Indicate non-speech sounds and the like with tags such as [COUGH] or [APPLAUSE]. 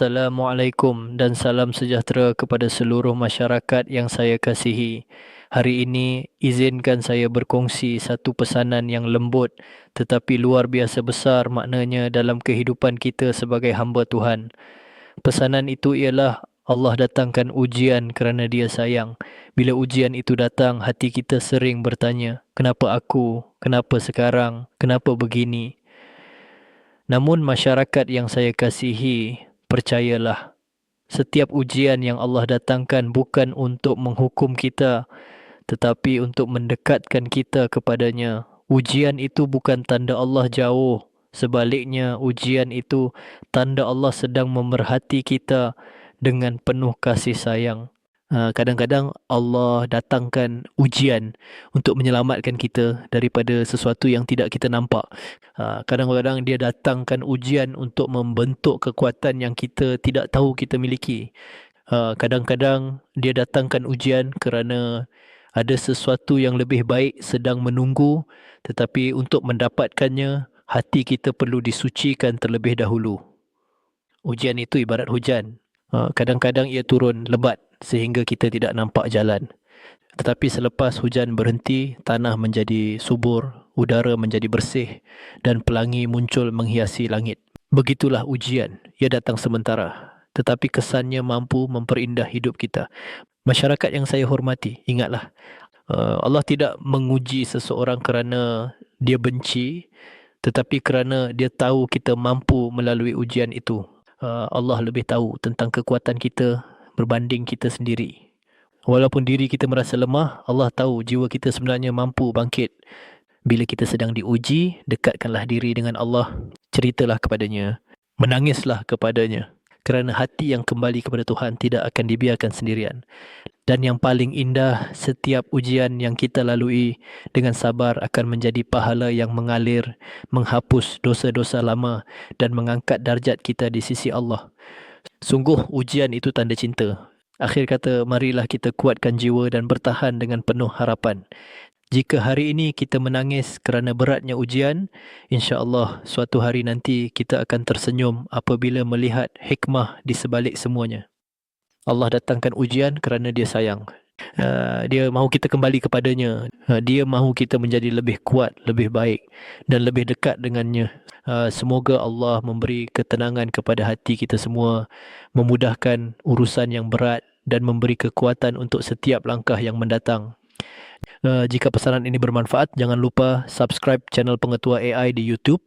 Assalamualaikum dan salam sejahtera kepada seluruh masyarakat yang saya kasihi. Hari ini izinkan saya berkongsi satu pesanan yang lembut tetapi luar biasa besar maknanya dalam kehidupan kita sebagai hamba Tuhan. Pesanan itu ialah Allah datangkan ujian kerana dia sayang. Bila ujian itu datang, hati kita sering bertanya, kenapa aku? Kenapa sekarang? Kenapa begini? Namun masyarakat yang saya kasihi, percayalah setiap ujian yang Allah datangkan bukan untuk menghukum kita tetapi untuk mendekatkan kita kepadanya. Ujian itu bukan tanda Allah jauh. Sebaliknya ujian itu tanda Allah sedang memerhati kita dengan penuh kasih sayang kadang-kadang Allah datangkan ujian untuk menyelamatkan kita daripada sesuatu yang tidak kita nampak. Ha, kadang-kadang dia datangkan ujian untuk membentuk kekuatan yang kita tidak tahu kita miliki. Ha, kadang-kadang dia datangkan ujian kerana ada sesuatu yang lebih baik sedang menunggu tetapi untuk mendapatkannya hati kita perlu disucikan terlebih dahulu. Ujian itu ibarat hujan. Kadang-kadang ia turun lebat sehingga kita tidak nampak jalan. Tetapi selepas hujan berhenti, tanah menjadi subur, udara menjadi bersih dan pelangi muncul menghiasi langit. Begitulah ujian, ia datang sementara. Tetapi kesannya mampu memperindah hidup kita. Masyarakat yang saya hormati, ingatlah. Uh, Allah tidak menguji seseorang kerana dia benci tetapi kerana dia tahu kita mampu melalui ujian itu. Uh, Allah lebih tahu tentang kekuatan kita, berbanding kita sendiri. Walaupun diri kita merasa lemah, Allah tahu jiwa kita sebenarnya mampu bangkit. Bila kita sedang diuji, dekatkanlah diri dengan Allah. Ceritalah kepadanya. Menangislah kepadanya. Kerana hati yang kembali kepada Tuhan tidak akan dibiarkan sendirian. Dan yang paling indah, setiap ujian yang kita lalui dengan sabar akan menjadi pahala yang mengalir, menghapus dosa-dosa lama dan mengangkat darjat kita di sisi Allah. Sungguh ujian itu tanda cinta. Akhir kata, marilah kita kuatkan jiwa dan bertahan dengan penuh harapan. Jika hari ini kita menangis kerana beratnya ujian, insya-Allah suatu hari nanti kita akan tersenyum apabila melihat hikmah di sebalik semuanya. Allah datangkan ujian kerana dia sayang. [LAUGHS] Uh, dia mahu kita kembali kepadanya. Uh, dia mahu kita menjadi lebih kuat, lebih baik dan lebih dekat dengannya. Uh, semoga Allah memberi ketenangan kepada hati kita semua, memudahkan urusan yang berat dan memberi kekuatan untuk setiap langkah yang mendatang. Uh, jika pesanan ini bermanfaat, jangan lupa subscribe channel Pengetua AI di YouTube